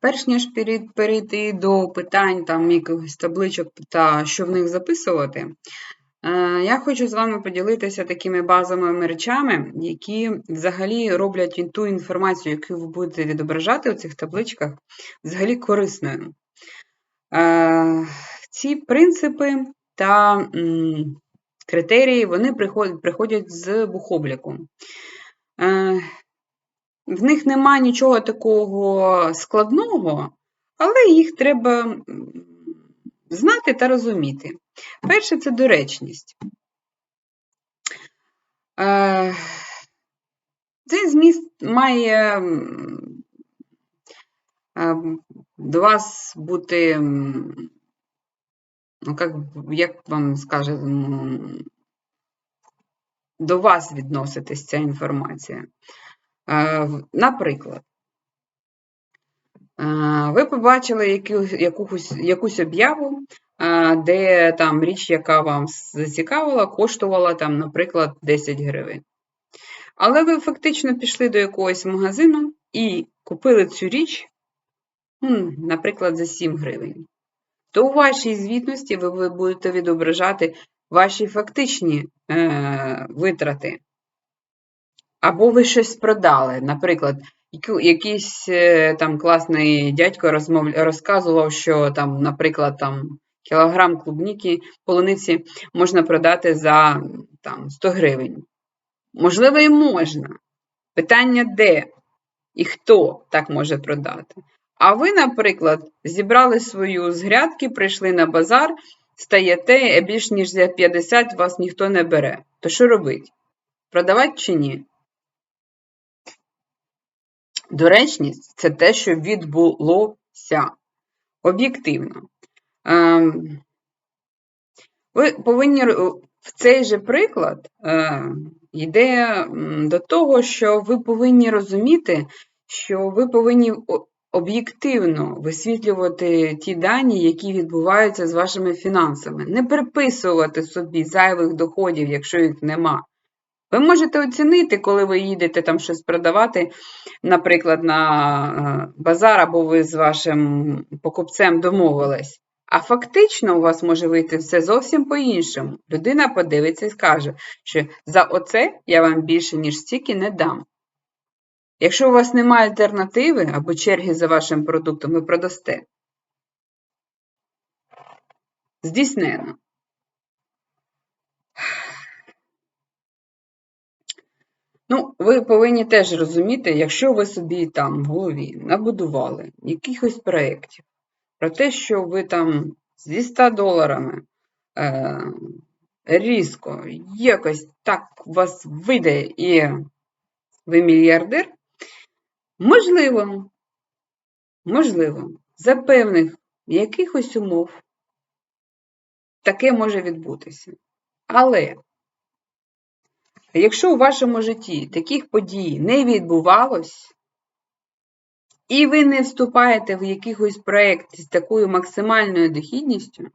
Перш ніж перейти до питань там якихось табличок та що в них записувати, е, я хочу з вами поділитися такими базовими речами, які взагалі роблять ту інформацію, яку ви будете відображати у цих табличках, взагалі корисною. Е, Ці принципи та критерії вони приходять, приходять з бухобліку. В них нема нічого такого складного, але їх треба знати та розуміти. Перше це доречність. Е, Цей зміст має е, до вас бути, ну, як, як вам скаже, до вас відноситись ця інформація. Наприклад, ви побачили яку- якусь, якусь об'яву, де там річ, яка вам зацікавила, коштувала там, наприклад, 10 гривень. Але ви фактично пішли до якогось магазину і купили цю річ, ну, наприклад, за 7 гривень. То у вашій звітності ви будете відображати ваші фактичні е, витрати. Або ви щось продали. Наприклад, якийсь е, там класний дядько розмов... розказував, що там, наприклад, там кілограм клубніки полуниці можна продати за там, 100 гривень. Можливо, і можна. Питання де і хто так може продати. А ви, наприклад, зібрали свою з грядки, прийшли на базар, стаєте, а більш ніж за 50 вас ніхто не бере. То що робить? Продавати чи ні? Доречність це те, що відбулося об'єктивно. Ем, Ви повинні в цей же приклад е, йде до того, що ви повинні розуміти, що ви повинні об'єктивно висвітлювати ті дані, які відбуваються з вашими фінансами, не приписувати собі зайвих доходів, якщо їх нема. Ви можете оцінити, коли ви їдете там щось продавати, наприклад, на е, базар, або ви з вашим покупцем домовились. А фактично у вас може вийти все зовсім по-іншому. Людина подивиться і скаже, що за оце я вам більше, ніж стільки не дам. Якщо у вас немає альтернативи або черги за вашим продуктом, ви продасте. Здійснено. Ну, ви повинні теж розуміти, якщо ви собі там в голові набудували якихось проєктів про те, що ви там зі 100 доларами е, різко якось так вас вийде і ви мільярдер, можливо, можливо, за певних якихось умов таке може відбутися. Але Якщо у вашому житті таких подій не відбувалось, і ви не вступаєте в якийсь проєкт з такою максимальною дохідністю,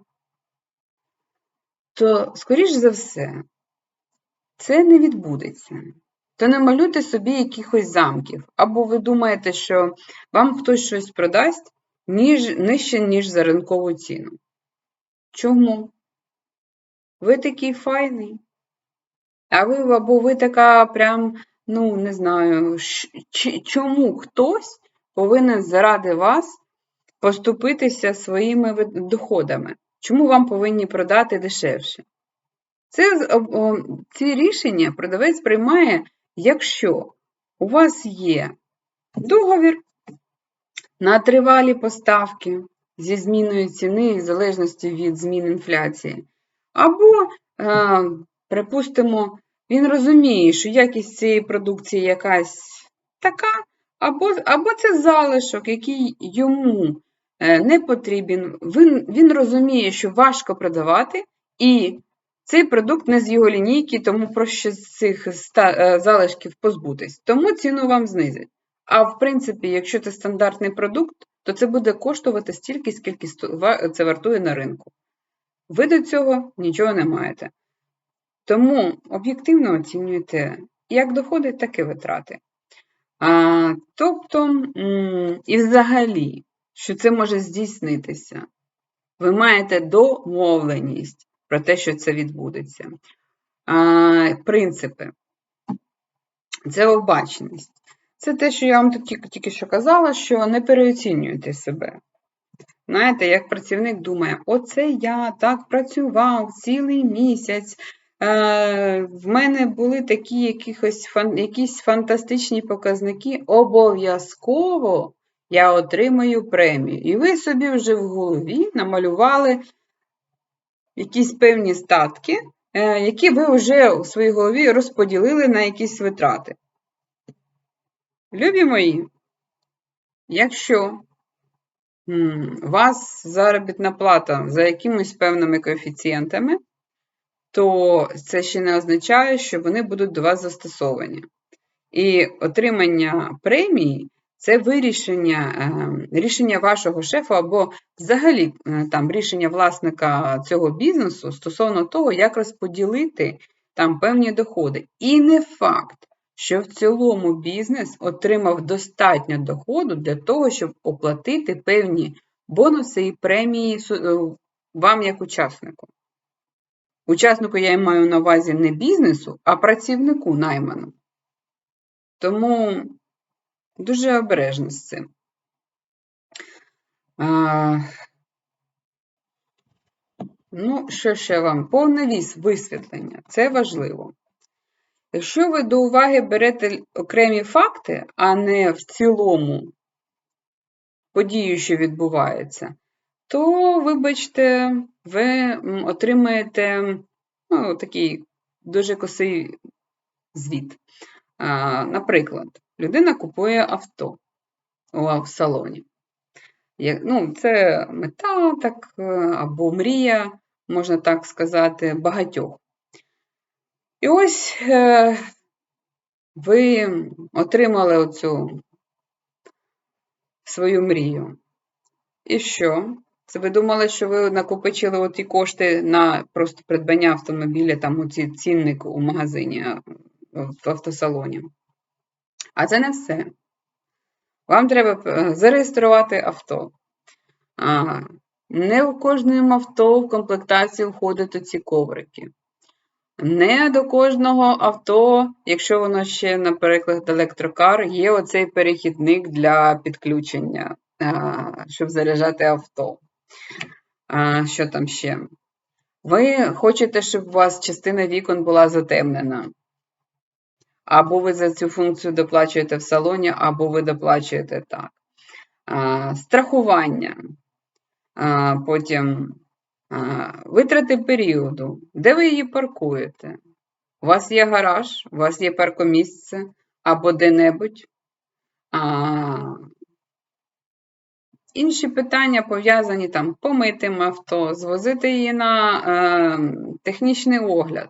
то, скоріш за все, це не відбудеться. То не малюйте собі якихось замків, або ви думаєте, що вам хтось щось продасть ніж, нижче, ніж за ринкову ціну. Чому? Ви такий файний. А ви або ви така прям, ну, не знаю, чому хтось повинен заради вас поступитися своїми доходами? Чому вам повинні продати дешевше? Це, ці рішення продавець приймає, якщо у вас є договір на тривалі поставки зі зміною ціни в залежності від змін інфляції, або, е, припустимо, він розуміє, що якість цієї продукції якась така, або, або це залишок, який йому е, не потрібен. Він, він розуміє, що важко продавати, і цей продукт не з його лінійки, тому проще з цих е, залишків позбутись. Тому ціну вам знизять. А в принципі, якщо це стандартний продукт, то це буде коштувати стільки, скільки це вартує на ринку. Ви до цього нічого не маєте. Тому об'єктивно оцінюйте як доходи, так і витрати. А, тобто, і взагалі, що це може здійснитися. Ви маєте домовленість про те, що це відбудеться. А, принципи. Це обачність. Це те, що я вам тільки, тільки що казала, що не переоцінюйте себе. Знаєте, як працівник думає, оце я так працював цілий місяць, в мене були такі якихось, якісь фантастичні показники, обов'язково я отримаю премію. І ви собі вже в голові намалювали якісь певні статки, е, які ви вже у своїй голові розподілили на якісь витрати. Любі мої, якщо вас заробітна плата за якимись певними коефіцієнтами, то це ще не означає, що вони будуть до вас застосовані. І отримання премії це вирішення ем, рішення вашого шефа або взагалі е, там рішення власника цього бізнесу стосовно того, як розподілити там певні доходи. І не факт, що в цілому бізнес отримав достатньо доходу для того, щоб оплатити певні бонуси і премії е, вам як учаснику. Учаснику я маю на увазі не бізнесу, а працівнику найману. Тому дуже обережно з цим. А, Ну, що ще вам? Повне віз висвітлення. Це важливо. Якщо ви до уваги берете окремі факти, а не в цілому подію, що відбувається, то, вибачте, ви отримаєте ну, такий дуже косий звіт. А, Наприклад, людина купує авто в салоні. Ну, Це мета так, е, або мрія, можна так сказати, багатьох. І ось е, ви отримали оцю свою мрію. І що? Це ви думали, що ви накопичили оті кошти на просто придбання автомобіля, там оці цінник у магазині в автосалоні. А це не все. Вам треба е, зареєструвати авто. А, Не у кожному авто в комплектацію входять ці коврики. Не до кожного авто, якщо воно ще, наприклад, електрокар, є оцей перехідник для підключення, щоб заряджати авто. Що там ще? Ви хочете, щоб у вас частина вікон була затемнена. Або ви за цю функцію доплачуєте в салоні, або ви доплачуєте так. Страхування. Потім Витрати періоду. Де ви її паркуєте? У вас є гараж, у вас є паркомісце або де-небудь. Інші питання пов'язані там помити авто, звозити її на е, технічний огляд.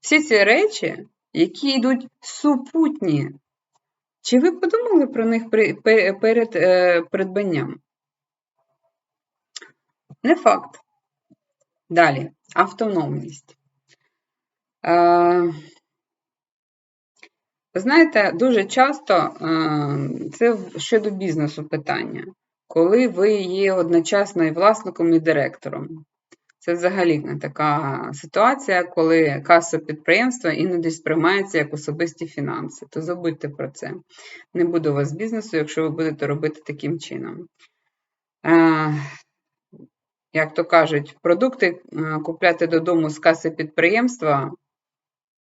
Всі ці речі, які йдуть супутні. Чи ви подумали про них при, перед е, придбанням? Не факт. Далі, автономність. Е, знаєте, дуже часто е, це щодо бізнесу питання, коли ви є одночасно і власником, і директором. Це взагалі не така ситуація, коли каса підприємства іноді сприймається як особисті фінанси. То забудьте про це. Не буде у вас бізнесу, якщо ви будете робити таким чином. Е, як то кажуть, продукти е, купляти додому з каси підприємства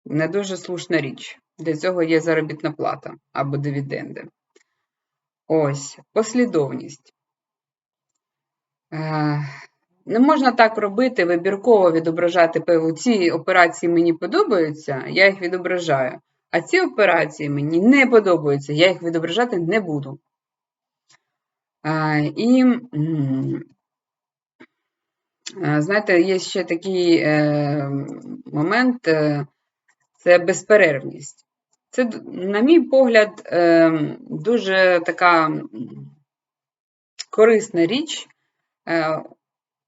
не дуже слушна річ. Для цього є заробітна плата або дивіденди. Ось, послідовність. Не можна так робити, вибірково відображати ці операції мені подобаються, я їх відображаю. А ці операції мені не подобаються, я їх відображати не буду. Е, і Е, знаєте, є ще такий е, момент це безперервність. Це, на мій погляд, дуже така корисна річ.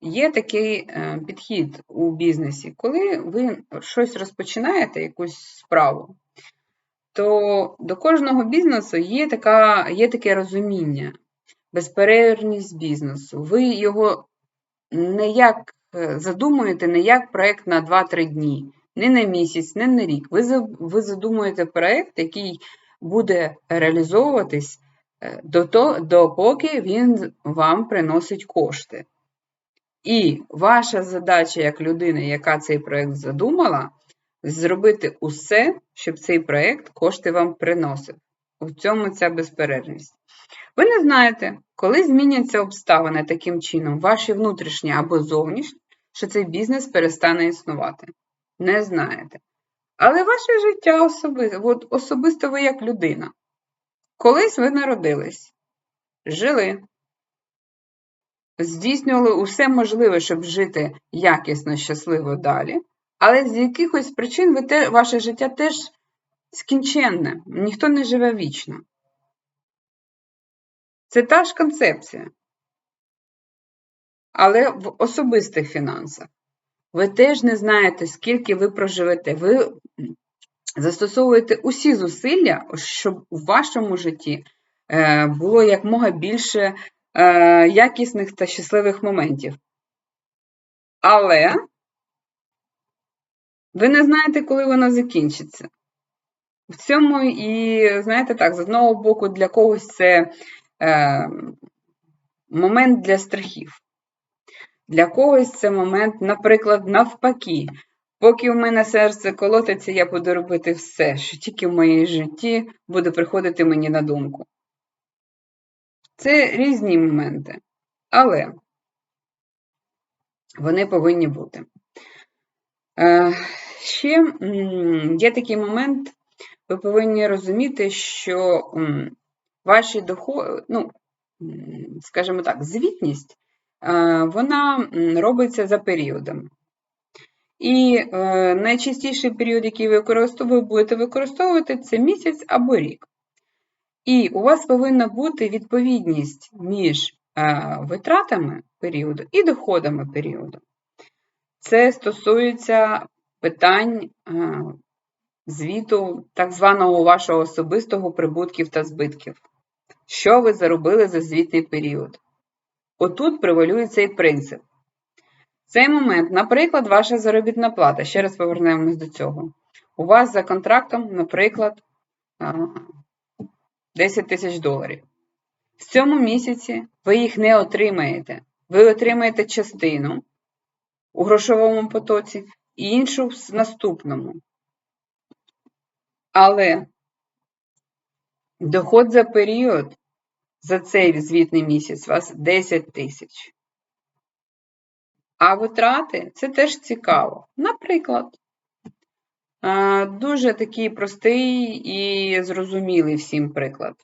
Є такий підхід у бізнесі, коли ви щось розпочинаєте, якусь справу, то до кожного бізнесу є, така, є таке розуміння, безперервність бізнесу. Ви його не як е, задумуєте, не як проєкт на 2-3 дні, не на місяць, не на рік. Ви, задумуєте проєкт, який буде реалізовуватись е, допоки він вам приносить кошти. І ваша задача як людини, яка цей проєкт задумала, зробити усе, щоб цей проєкт кошти вам приносив. У цьому ця безперервність. Ви не знаєте, коли зміняться обставини таким чином, ваші внутрішні або зовнішні, що цей бізнес перестане існувати. Не знаєте. Але ваше життя особисто, от особисто ви як людина. Колись ви народились, жили, здійснювали усе можливе, щоб жити якісно, щасливо далі, але з якихось причин ви те, ваше життя теж скінченне, ніхто не живе вічно. Це та ж концепція. Але в особистих фінансах. Ви теж не знаєте, скільки ви проживете. Ви застосовуєте усі зусилля, щоб у вашому житті е, було якмога більше е, якісних та щасливих моментів. Але ви не знаєте, коли воно закінчиться. В цьому і, знаєте так, з одного боку, для когось це е, момент для страхів. Для когось це момент, наприклад, навпаки. Поки в мене серце колотиться, я буду робити все, що тільки в моїй житті буде приходити мені на думку. Це різні моменти, але вони повинні бути. Е, Ще є такий момент, ви повинні розуміти, що ваші доходи, ну, скажімо так, звітність, е, вона робиться за періодами. І е, найчастіший період, який ви будете використовувати, це місяць або рік. І у вас повинна бути відповідність між е, витратами періоду і доходами періоду. Це стосується питань е, звіту так званого вашого особистого прибутків та збитків. Що ви заробили за звітний період? Отут превалює цей принцип. Цей момент, наприклад, ваша заробітна плата. Ще раз повернемось до цього. У вас за контрактом, наприклад, а, 10 тисяч доларів. В цьому місяці ви їх не отримаєте. Ви отримаєте частину у грошовому потоці і іншу в наступному. Але доход за період за цей звітний місяць у вас 10 тисяч. А витрати це теж цікаво. Наприклад, дуже такий простий і зрозумілий всім приклад.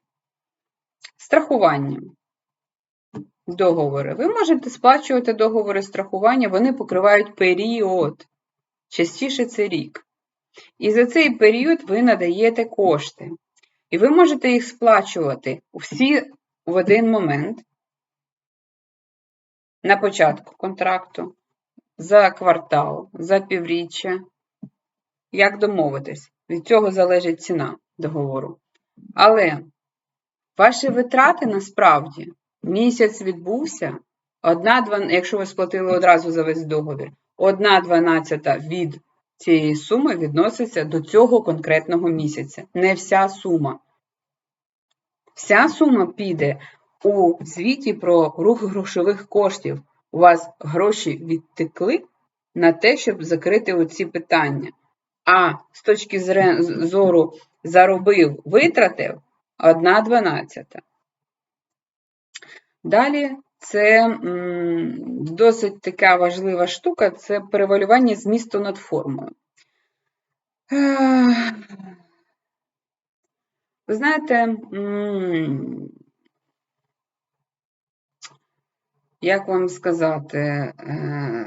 Страхування. Договори. Ви можете сплачувати договори страхування, вони покривають період. Частіше це рік. І за цей період ви надаєте кошти. І ви можете їх сплачувати всі в один момент на початку контракту, за квартал, за півріччя. Як домовитись? Від цього залежить ціна договору. Але ваші витрати насправді місяць відбувся, одна, якщо ви сплатили одразу за весь договір, одна дванадцята від цієї суми відноситься до цього конкретного місяця. Не вся сума. Вся сума піде у звіті про рух грошових коштів. У вас гроші відтекли на те, щоб закрити оці питання. А з точки зору заробив, витратив 1 дванадцята. Далі це досить така важлива штука це перевалювання змісту над формою. Ви знаєте, м, як вам сказати, е,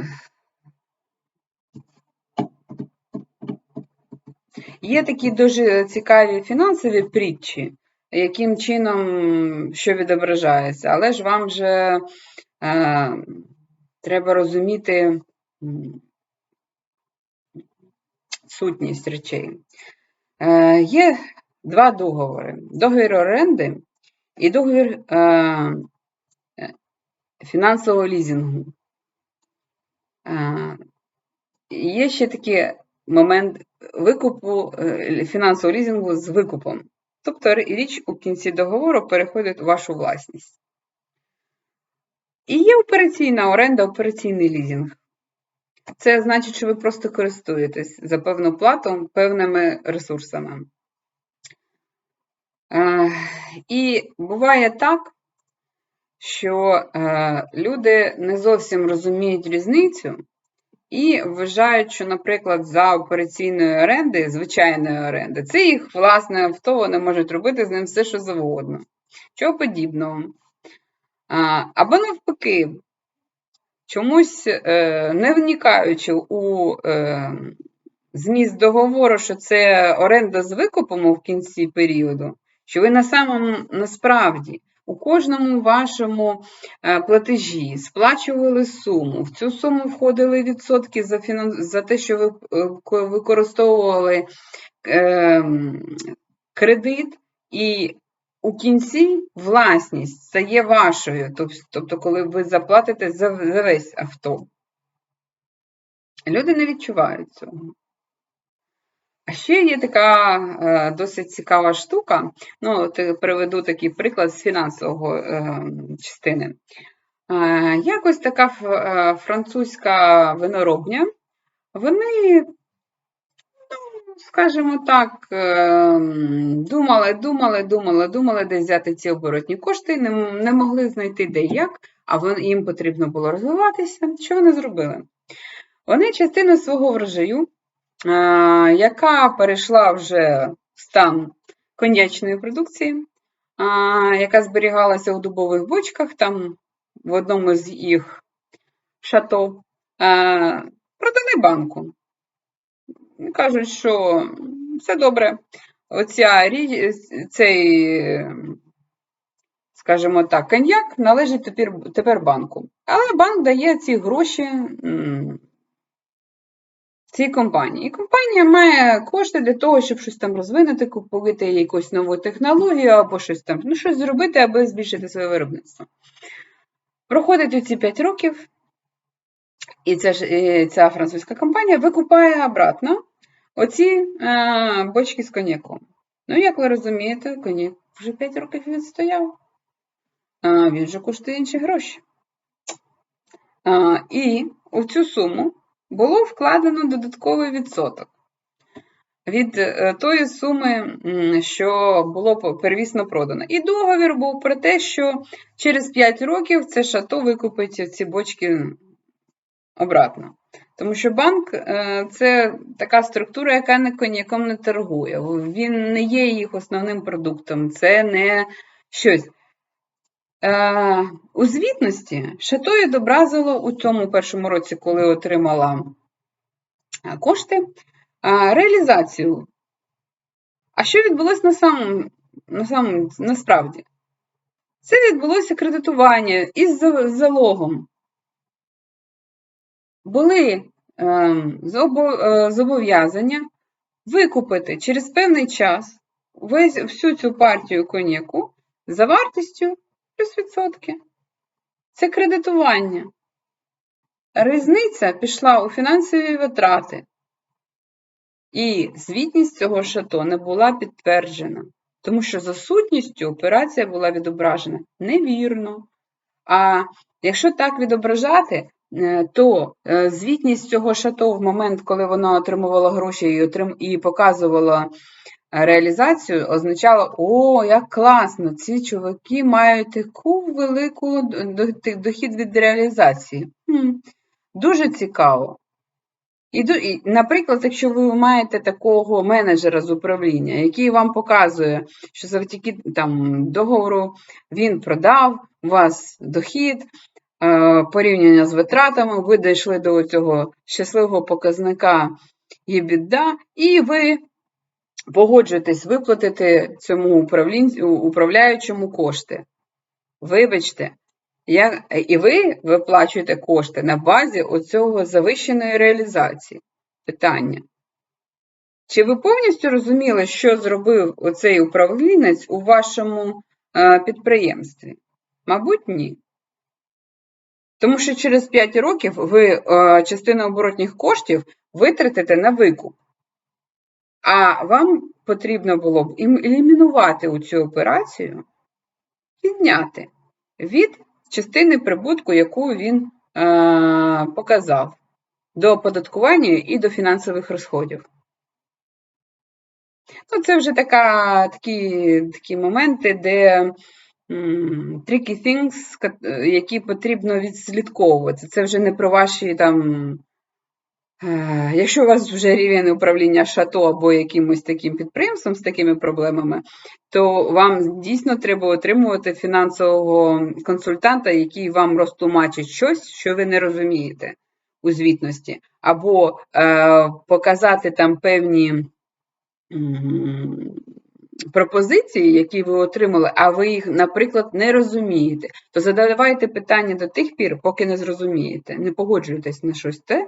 є такі дуже цікаві фінансові притчі, яким чином що відображається, але ж вам же е, треба розуміти сутність речей. Е, є два договори: договір оренди і договір фінансового лізингу. Е, Є ще такий момент викупу е, фінансового лізингу з викупом. Тобто річ у кінці договору переходить у вашу власність. І є операційна оренда, операційний лізинг. Це значить, що ви просто користуєтесь за певну плату певними ресурсами. І буває так, що е, люди не зовсім розуміють різницю і вважають, що, наприклад, за операційної оренди, звичайної оренди, це їх власне авто, вони можуть робити з ним все, що завгодно. Чого подібного. А, Або навпаки, чомусь е, не вникаючи у е, зміст договору, що це оренда з викупом в кінці періоду, що ви на самому насправді у кожному вашому е, платежі сплачували суму. В цю суму входили відсотки за фінанс... за те, що ви е, використовували е, кредит, і у кінці власність стає вашою, тобто, коли ви заплатите за весь авто. Люди не відчувають цього. А ще є така е, досить цікава штука. Ну, от приведу такий приклад з фінансового е, частини. Е, якось така е, французька виноробня, вони, ну, скажімо так, е, думали, думали, думали, думали, де взяти ці оборотні кошти, не, не могли знайти де як, а їм потрібно було розвиватися. Що вони зробили? Вони частину свого врожаю яка перейшла вже в стан коньячної продукції, яка зберігалася у дубових бочках, там в одному з їх шато, продали банку. Кажуть, що все добре. Оця цей, скажімо так, коньяк належить тепер банку. Але банк дає ці гроші цій компанії. І компанія має кошти для того, щоб щось там розвинути, купувати якусь нову технологію або щось там, ну, щось зробити, аби збільшити своє виробництво. Проходить оці 5 років, і ця, ця французька компанія викупає обратно оці е, бочки з коньяком. Ну, як ви розумієте, коньяк вже 5 років відстояв, а він вже коштує інші гроші. А, І цю суму було вкладено додатковий відсоток від е, тої суми, що було первісно продано. І договір був про те, що через 5 років це шато викупить ці бочки обратно. Тому що банк е, це така структура, яка не коньяком не торгує. Він не є їх основним продуктом, це не щось. Е, у звітності Шато відобразило у цьому першому році, коли отримала е, кошти, е, реалізацію. А що відбулося на самому, на самому, насправді? Це відбулося кредитування із залогом. Були зобов'язання викупити через певний час весь, всю цю партію коньяку за вартістю плюс відсотки. Це кредитування. Різниця пішла у фінансові витрати. І звітність цього шато не була підтверджена, тому що за сутністю операція була відображена невірно. А якщо так відображати, е, то е, звітність цього шато в момент, коли воно отримувало гроші і показувало реалізацію означало, о, як класно! Ці чуваки мають таку велику дохід від реалізації. Хм, Дуже цікаво. І, Наприклад, якщо ви маєте такого менеджера з управління, який вам показує, що завдяки там, договору він продав у вас дохід, е, порівняння з витратами, ви дійшли до цього щасливого показника EBITDA, і ви погоджуєтесь виплатити цьому управляючому кошти. Вибачте, я, і ви виплачуєте кошти на базі оцього завищеної реалізації. Питання. Чи ви повністю розуміли, що зробив оцей управлінець у вашому е, підприємстві? Мабуть, ні. Тому що через 5 років ви е, частину оборотніх коштів витратите на викуп. А вам потрібно було б ім- елімінувати цю операцію, підняти від частини прибутку, яку він е, показав, до оподаткування і до фінансових розходів. Ну, це вже така, такі, такі моменти, де м, tricky things, які потрібно відслідковувати. Це вже не про ваші там. Е, Якщо у вас вже рівень управління шато або якимось таким підприємством з такими проблемами, то вам дійсно треба отримувати фінансового консультанта, який вам розтлумачить щось, що ви не розумієте у звітності, або е, показати там певні пропозиції, які ви отримали, а ви їх, наприклад, не розумієте, то задавайте питання до тих пір, поки не зрозумієте. Не погоджуйтесь на щось те,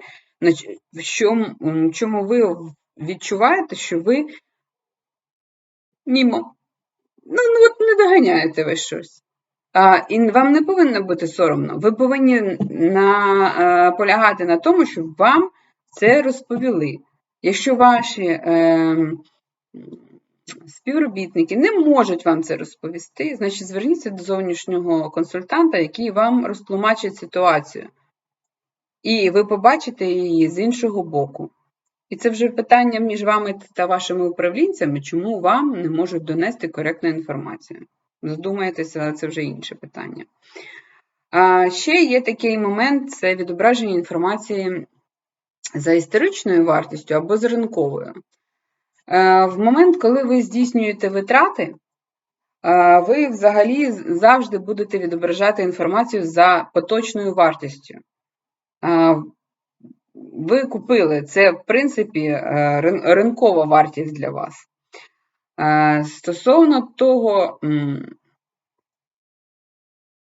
в чому, м, чому ви відчуваєте, що ви мімо. Ну, ну от не доганяєте ви щось. А, і вам не повинно бути соромно. Ви повинні на, е, полягати на тому, щоб вам це розповіли. Якщо ваші е, співробітники не можуть вам це розповісти, значить зверніться до зовнішнього консультанта, який вам розтлумачить ситуацію. І ви побачите її з іншого боку. І це вже питання між вами та вашими управлінцями, чому вам не можуть донести коректну інформацію. Задумаєтеся, але це вже інше питання. А ще є такий момент: це відображення інформації за історичною вартістю або з ринковою. В момент, коли ви здійснюєте витрати, ви взагалі завжди будете відображати інформацію за поточною вартістю. Ви купили це, в принципі, е, ринкова вартість для вас. Е, Стосовно того,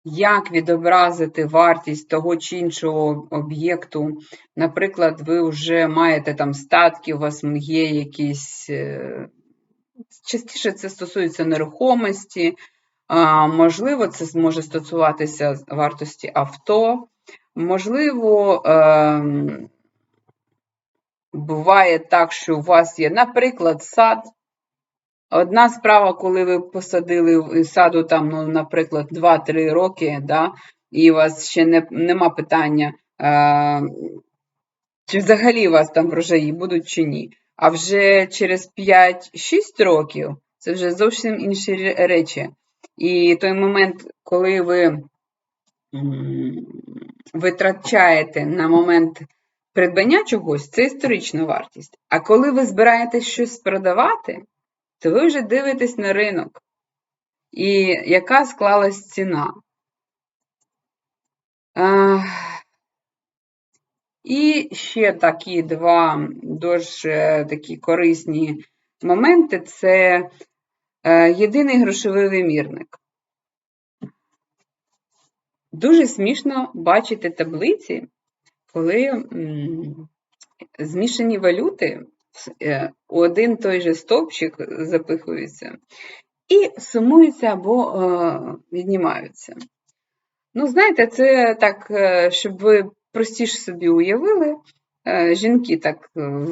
як відобразити вартість того чи іншого об'єкту, наприклад, ви вже маєте там статки, у вас є якісь. е, Частіше це стосується нерухомості, можливо, це може стосуватися вартості авто, можливо, ем, буває так, що у вас є, наприклад, сад. Одна справа, коли ви посадили саду там, ну, наприклад, 2-3 роки, да, і у вас ще не, нема питання, е, чи взагалі у вас там врожаї будуть чи ні. А вже через 5-6 років це вже зовсім інші речі. І той момент, коли ви витрачаєте на момент придбання чогось, це історична вартість. А коли ви збираєтесь щось продавати, то ви вже дивитесь на ринок. І яка склалась ціна. А, І ще такі два дуже такі корисні моменти це е, єдиний грошовий вимірник. Дуже смішно бачити таблиці, коли змішані валюти е, у один той же стовпчик запихуються і сумуються або е, віднімаються. Ну, знаєте, це так, е, щоб ви простіше собі уявили. Жінки так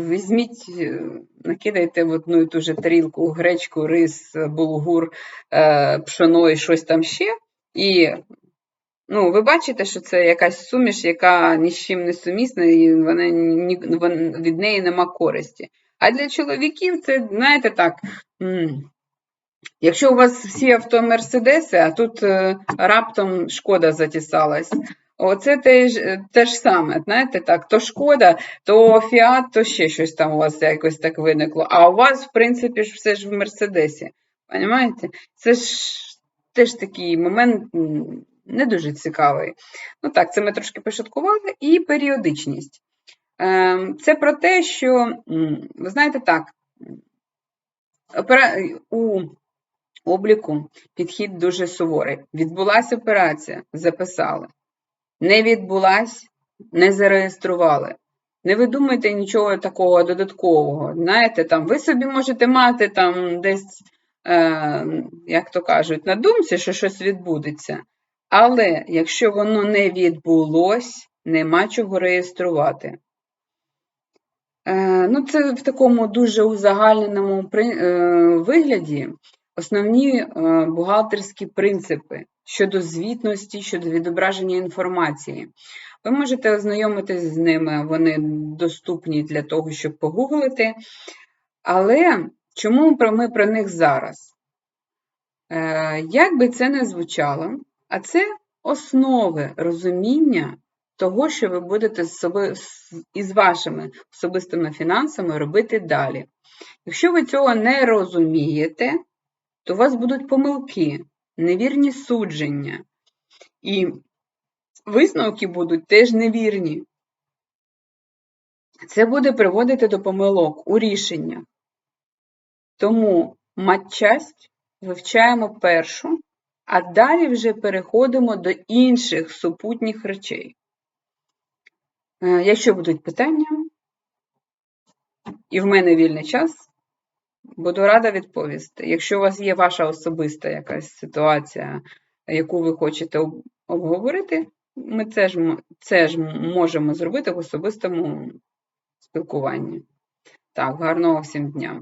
візьміть, накидайте в одну і ту же тарілку гречку, рис, булгур, пшоно і щось там ще. І ну, ви бачите, що це якась суміш, яка ні з чим не сумісна, і вона, ні, від неї нема користі. А для чоловіків це, знаєте, так. Якщо у вас всі авто Мерседеси, а тут е, раптом шкода затісалась. Оце те ж, те ж саме, знаєте, так, то шкода, то фіат, то ще щось там у вас якось так виникло. А у вас, в принципі, ж все ж в Мерседесі. Понимаєте? Це ж теж такий момент не дуже цікавий. Ну так, це ми трошки пошуткували. І періодичність. Ем, Це про те, що, ви знаєте, так, у обліку підхід дуже суворий. Відбулася операція, записали. Не відбулась, не зареєстрували. Не видумайте нічого такого додаткового. Знаєте, там ви собі можете мати там десь, е, як то кажуть, на думці, що щось відбудеться. Але якщо воно не відбулось, нема чого реєструвати. Е, ну, це в такому дуже узагальненому е, вигляді основні е, бухгалтерські принципи щодо звітності, щодо відображення інформації. Ви можете ознайомитись з ними, вони доступні для того, щоб погуглити. Але чому ми про них зараз? Як би це не звучало, а це основи розуміння того, що ви будете з собою із вашими особистими фінансами робити далі. Якщо ви цього не розумієте, то у вас будуть помилки, невірні судження, і висновки будуть теж невірні. Це буде приводити до помилок у рішеннях. Тому матчасть вивчаємо першу, а далі вже переходимо до інших супутніх речей. Е, Якщо будуть питання, і в мене вільний час, буду рада відповісти. Якщо у вас є ваша особиста якась ситуація, яку ви хочете обговорити, ми це ж, це ж можемо зробити в особистому спілкуванні. Так, гарного всім дня!